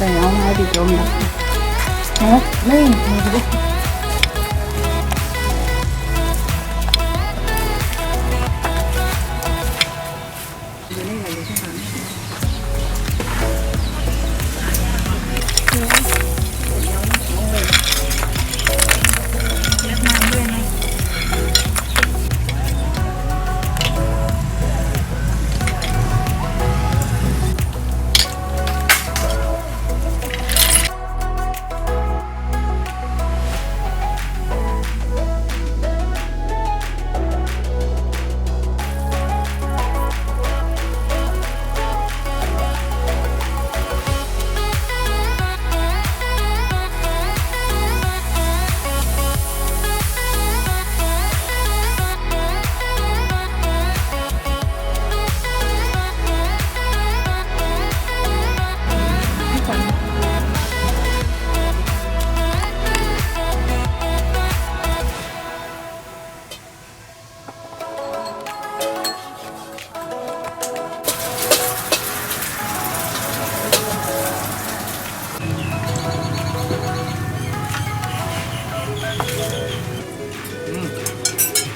แต่เอาไม้ดิ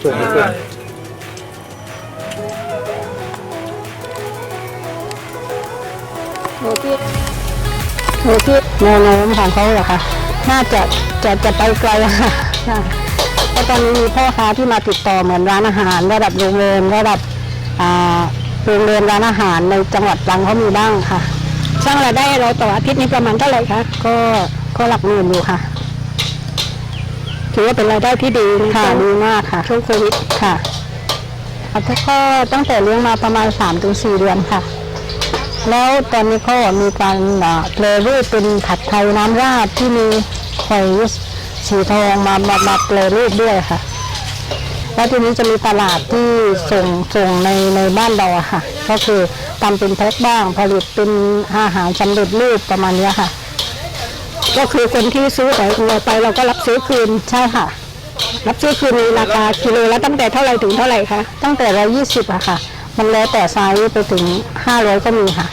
จมนะเนาะนี่มีดิส่วนนี้ส่วนโอเคโอเคแนวโน้มของเขาเหรอคะน่าจะจะจะไปไกลค่ะเพราะตอนนี้มีพ่อค้าที่มาติดต่อเหมือนร้านอาหาร ระดับโรงแรมระดับโรงแรมร้านอาหารในจังหวัดตรังเขามีบ้างค่ะ สร้างรายได้เราต่ออาทิตย์นี้ประมาณเท่าไหร่คะก็ก็หลักหมื่นอยู่ค่ะ ถือว่าเป็นรายได้ที่ดีค่ะดีมากค่ะ ช่วงโควิดค่ะเอาถ้าก็ตั้งแต่เลี้ยงมาประมาณ3-4ถึงเดือนค่ะ แล้วตอนนี้ก็มีการเอ่อแปลรูปเป็นผัดไทยน้ำราดที่มีหอยสีทองมามามาแปลรูปด้วยค่ะ แล้วทีนี้จะมีตลาดที่ส่งส่งในในบ้านเราอะค่ะ ก็คือทำเป็นแพ็คบ้างผลิตเป็นอาหารสำเร็จรูปประมาณเนี้ยค่ะ ก็คือคนที่ซื้อของเราไปเราก็รับซื้อคืน ใช่ค่ะ รับซื้อคืนในราคากิโลละตั้งแต่เท่าไหร่ถึงเท่าไหร่คะตั้งแต่ร้อยี่สิบอะค่ะ มันแล้วแต่ไซส์ไปถึงห้าร้อยก็มีค่ะ